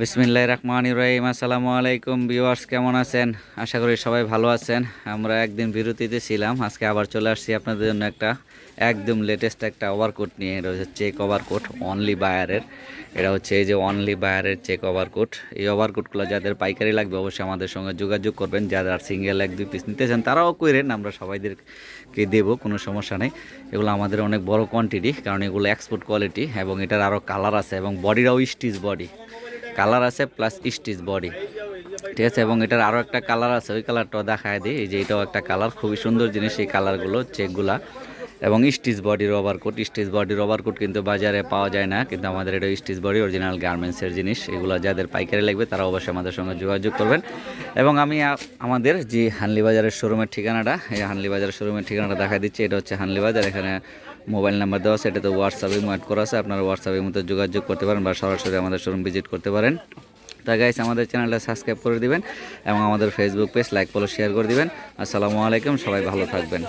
বিসমিল্লাহ রহমান ইব্রাহিম আসসালামু আলাইকুম ভিউয়ার্স, কেমন আছেন? আশা করি সবাই ভালো আছেন। আমরা একদিন বিরতিতে ছিলাম, আজকে আবার চলে আসছি আপনাদের জন্য একটা একদম লেটেস্ট একটা ওভারকোট নিয়ে। এটা হচ্ছে চেক ওভারকোট অনলি বায়ারের এটা হচ্ছে এই যে অনলি বায়ারের চেক ওভারকোট এই ওভারকোটগুলো যাদের পাইকারি লাগবে, অবশ্যই আমাদের সঙ্গে যোগাযোগ করবেন। যারা আর সিঙ্গেল এক, দুই পিস নিতে চান, তারাও কইরেন, আমরা সবাইদেরকে দেবো, কোনো সমস্যা নেই। এগুলো আমাদের অনেক বড় কোয়ান্টিটি কারণ এগুলো এক্সপোর্ট কোয়ালিটি এবং এটার আরও কালার আছে এবং বডিটাও স্টিচ বডি কালার আছে প্লাস স্টিচ বডি ঠিক আছে? এবং এটার আরও একটা কালার আছে, ওই কালারটাও দেখায় দিই। এই যে এটাও একটা কালার, খুবই সুন্দর জিনিস এই কালারগুলো, চেকগুলা। এবং stitch body rubber coat, stitch body rubber coat কিন্তু বাজারে পাওয়া যায় না, কিন্তু আমাদের এটা স্টিচ বডি অরিজিনাল গার্মেন্টসের জিনিস, এগুলো যাদের পাইকারি লাগবে তারা অবশ্যই আমাদের সঙ্গে যোগাযোগ করবেন। এবং আমি আমাদের যে হানলি বাজারের শোরুমের ঠিকানাটা, এই হানলি বাজারের শোরুমের ঠিকানাটা দেখা দিচ্ছি, এটা হচ্ছে হানলি বাজার এখানে মোবাইল নাম্বার দেওয়া আছে, এটাতে হোয়াটসঅ্যাপে অ্যাড করা আছে, আপনারা হোয়াটসঅ্যাপের মধ্যে যোগাযোগ করতে পারেন বা সরাসরি আমাদের শোরুম ভিজিট করতে পারেন। তা গাইস আমাদের চ্যানেলটা সাবস্ক্রাইব করে দিবেন এবং আমাদের Facebook page like follow share করে দিবেন। আসসালামু আলাইকুম, সবাই ভালো থাকবেন।